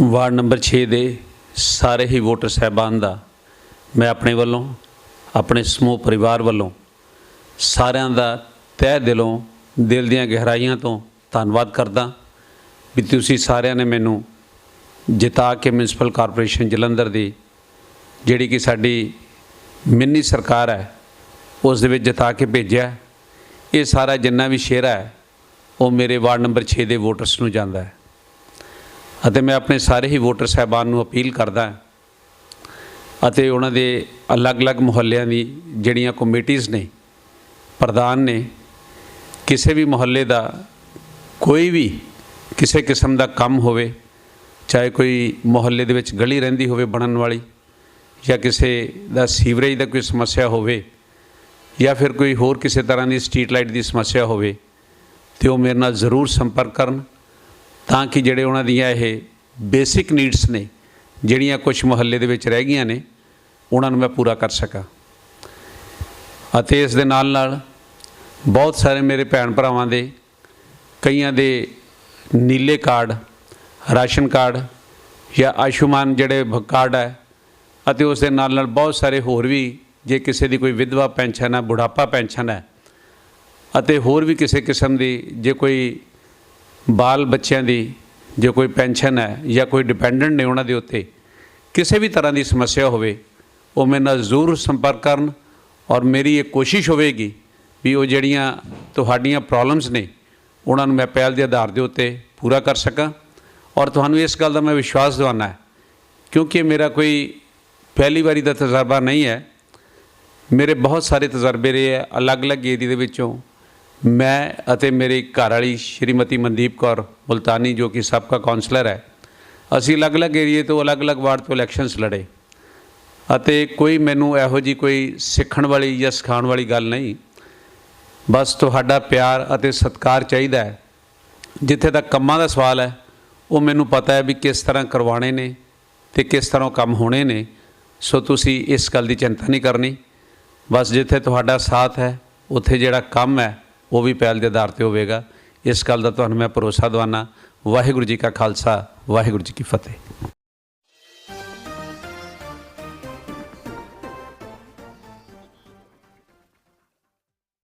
Ward number 6 ਦੇ ਸਾਰੇ ਹੀ voter ਸਹਿਬਾਨ ਦਾ ਮੈਂ ਆਪਣੇ ਵੱਲੋਂ, ਆਪਣੇ ਸਮੂਹ ਪਰਿਵਾਰ ਵੱਲੋਂ ਸਾਰਿਆਂ ਦਾ ਤਹਿ ਦਿਲੋਂ, ਦਿਲ ਦੀਆਂ ਗਹਿਰਾਈਆਂ ਤੋਂ ਧੰਨਵਾਦ ਕਰਦਾ ਵੀ ਤੁਸੀਂ ਸਾਰਿਆਂ ਨੇ ਮੈਨੂੰ ਜਿਤਾ ਕੇ ਮਿਊਨਿਸਪਲ ਕਾਰਪੋਰੇਸ਼ਨ ਜਲੰਧਰ ਦੀ ਜਿਹੜੀ ਕਿ ਸਾਡੀ ਮਿੰਨੀ ਸਰਕਾਰ ਹੈ, ਉਸ ਦੇ ਵਿੱਚ ਜਿਤਾ ਕੇ ਭੇਜਿਆ। ਇਹ ਸਾਰਾ ਜਿੰਨਾ ਵੀ ਸ਼ੇਰਾ ਹੈ, ਉਹ ਮੇਰੇ ਵਾਰਡ ਨੰਬਰ 6 ਦੇ ਵੋਟਰਸ ਨੂੰ ਜਾਂਦਾ ਹੈ। ਅਤੇ ਮੈਂ ਆਪਣੇ ਸਾਰੇ ਹੀ ਵੋਟਰ ਸਹਿਬਾਨ ਨੂੰ ਅਪੀਲ ਕਰਦਾ ਅਤੇ ਉਹਨਾਂ ਦੇ ਅਲੱਗ-ਅਲੱਗ ਮੁਹੱਲਿਆਂ ਦੀ ਜਿਹੜੀਆਂ ਕਮੇਟੀਆਂ ਨੇ, ਪ੍ਰਧਾਨ ਨੇ, ਕਿਸੇ ਵੀ ਮੁਹੱਲੇ ਦਾ ਕੋਈ ਵੀ ਕਿਸੇ ਕਿਸਮ ਦਾ ਕੰਮ ਹੋਵੇ, ਚਾਹੇ ਕੋਈ ਮੁਹੱਲੇ ਦੇ ਵਿੱਚ ਗਲੀ ਰਹਿੰਦੀ ਹੋਵੇ ਬਣਨ ਵਾਲੀ ਜਾਂ ਕਿਸੇ ਦਾ ਸੀਵਰੇਜ ਦਾ ਕੋਈ ਸਮੱਸਿਆ ਹੋਵੇ ਜਾਂ ਫਿਰ ਕੋਈ ਹੋਰ ਕਿਸੇ ਤਰ੍ਹਾਂ ਦੀ ਸਟਰੀਟ ਲਾਈਟ ਦੀ ਸਮੱਸਿਆ ਹੋਵੇ, ਤੇ ਉਹ ਮੇਰੇ ਨਾਲ ਜ਼ਰੂਰ ਸੰਪਰਕ ਕਰਨ ਤਾਂ ਕਿ ਜਿਹੜੇ ਉਹਨਾਂ ਦੀਆਂ ਇਹ ਬੇਸਿਕ ਨੀਡਸ ਨੇ, ਜਿਹੜੀਆਂ ਕੁਝ ਮੁਹੱਲੇ ਦੇ ਵਿੱਚ ਰਹਿ ਗਈਆਂ ਨੇ, ਉਹਨਾਂ ਨੂੰ ਮੈਂ ਪੂਰਾ ਕਰ ਸਕਾਂ। ਅਤੇ ਇਸ ਦੇ ਨਾਲ ਨਾਲ ਬਹੁਤ ਸਾਰੇ ਮੇਰੇ ਭੈਣ ਭਰਾਵਾਂ ਦੇ, ਕਈਆਂ ਦੇ ਨੀਲੇ ਕਾਰਡ, ਰਾਸ਼ਨ ਕਾਰਡ ਜਾਂ ਆਯੁਸ਼ਮਾਨ ਜਿਹੜੇ ਕਾਰਡ ਹੈ, ਅਤੇ ਉਸ ਦੇ ਨਾਲ ਨਾਲ ਬਹੁਤ ਸਾਰੇ ਹੋਰ ਵੀ, ਜੇ ਕਿਸੇ ਦੀ ਕੋਈ ਵਿਧਵਾ ਪੈਨਸ਼ਨ ਹੈ, ਬੁਢਾਪਾ ਪੈਨਸ਼ਨ ਹੈ, ਅਤੇ ਹੋਰ ਵੀ ਕਿਸੇ ਕਿਸਮ ਦੀ ਜੇ ਕੋਈ ਬਾਲ ਬੱਚਿਆਂ ਦੀ ਜੇ ਕੋਈ ਪੈਨਸ਼ਨ ਹੈ ਜਾਂ ਕੋਈ ਡਿਪੈਂਡੈਂਟ ਨੇ ਉਹਨਾਂ ਦੇ ਉੱਤੇ, ਕਿਸੇ ਵੀ ਤਰ੍ਹਾਂ ਦੀ ਸਮੱਸਿਆ ਹੋਵੇ, ਉਹ ਮੇਰੇ ਨਾਲ ਜ਼ਰੂਰ ਸੰਪਰਕ ਕਰਨ ਔਰ ਮੇਰੀ ਇਹ ਕੋਸ਼ਿਸ਼ ਹੋਵੇਗੀ ਵੀ ਉਹ ਜਿਹੜੀਆਂ ਤੁਹਾਡੀਆਂ ਪ੍ਰੋਬਲਮਸ ਨੇ, ਉਹਨਾਂ ਨੂੰ ਮੈਂ ਪਹਿਲ ਦੇ ਆਧਾਰ ਦੇ ਉੱਤੇ ਪੂਰਾ ਕਰ ਸਕਾਂ ਔਰ ਤੁਹਾਨੂੰ ਇਸ ਗੱਲ ਦਾ ਮੈਂ ਵਿਸ਼ਵਾਸ ਦਿਵਾਉਣਾ ਹੈ, ਕਿਉਂਕਿ ਇਹ ਮੇਰਾ ਕੋਈ ਪਹਿਲੀ ਵਾਰੀ ਦਾ ਤਜਰਬਾ ਨਹੀਂ ਹੈ। ਮੇਰੇ ਬਹੁਤ ਸਾਰੇ ਤਜਰਬੇ ਰਹੇ ਹੈ ਅਲੱਗ-ਅਲੱਗ ਏਰੀਏ ਦੇ ਵਿੱਚੋਂ ਮੈਂ ਅਤੇ ਮੇਰੀ ਘਰ ਵਾਲੀ ਸ਼੍ਰੀਮਤੀ ਮਨਦੀਪ ਕੌਰ ਮੁਲਤਾਨੀ, ਜੋ ਕਿ ਸਾਬਕਾ ਕਾਉਂਸਲਰ ਹੈ, ਅਸੀਂ ਅਲੱਗ-ਅਲੱਗ ਏਰੀਏ ਤੋਂ ਅਲੱਗ-ਅਲੱਗ ਵਾਰਡ ਤੋਂ ਇਲੈਕਸ਼ਨਸ ਲੜੇ। ਅਤੇ ਕੋਈ ਮੈਨੂੰ ਇਹੋ ਜੀ ਕੋਈ ਸਿੱਖਣ ਵਾਲੀ ਜਾਂ ਸਿਖਾਉਣ ਵਾਲੀ ਗੱਲ ਨਹੀਂ। ਬਸ ਤੁਹਾਡਾ ਪਿਆਰ ਅਤੇ ਸਤਿਕਾਰ ਚਾਹੀਦਾ ਹੈ। ਜਿੱਥੇ ਤੱਕ ਕੰਮਾਂ ਦਾ ਸਵਾਲ ਹੈ, ਉਹ ਮੈਨੂੰ ਪਤਾ ਹੈ ਵੀ ਕਿਸ ਤਰ੍ਹਾਂ ਕਰਵਾਉਣੇ ਨੇ ਤੇ ਕਿਸ ਤਰ੍ਹਾਂ ਕੰਮ ਹੋਣੇ ਨੇ। ਸੋ ਤੁਸੀਂ ਇਸ ਗੱਲ ਦੀ ਚਿੰਤਾ ਨਹੀਂ ਕਰਨੀ। ਬਸ ਜਿੱਥੇ ਤੁਹਾਡਾ ਸਾਥ ਹੈ, ਉੱਥੇ ਜਿਹੜਾ ਕੰਮ ਹੈ ਉਹ ਵੀ ਪਹਿਲ ਦੇ ਆਧਾਰ ਤੇ ਹੋਵੇਗਾ। ਇਸ ਗੱਲ ਦਾ ਤੁਹਾਨੂੰ ਮੈਂ ਭਰੋਸਾ ਦਿਵਾਨਾ। ਵਾਹਿਗੁਰੂ ਜੀ ਕਾ ਖਾਲਸਾ, ਵਾਹਿਗੁਰੂ ਜੀ ਕੀ ਫਤਿਹ।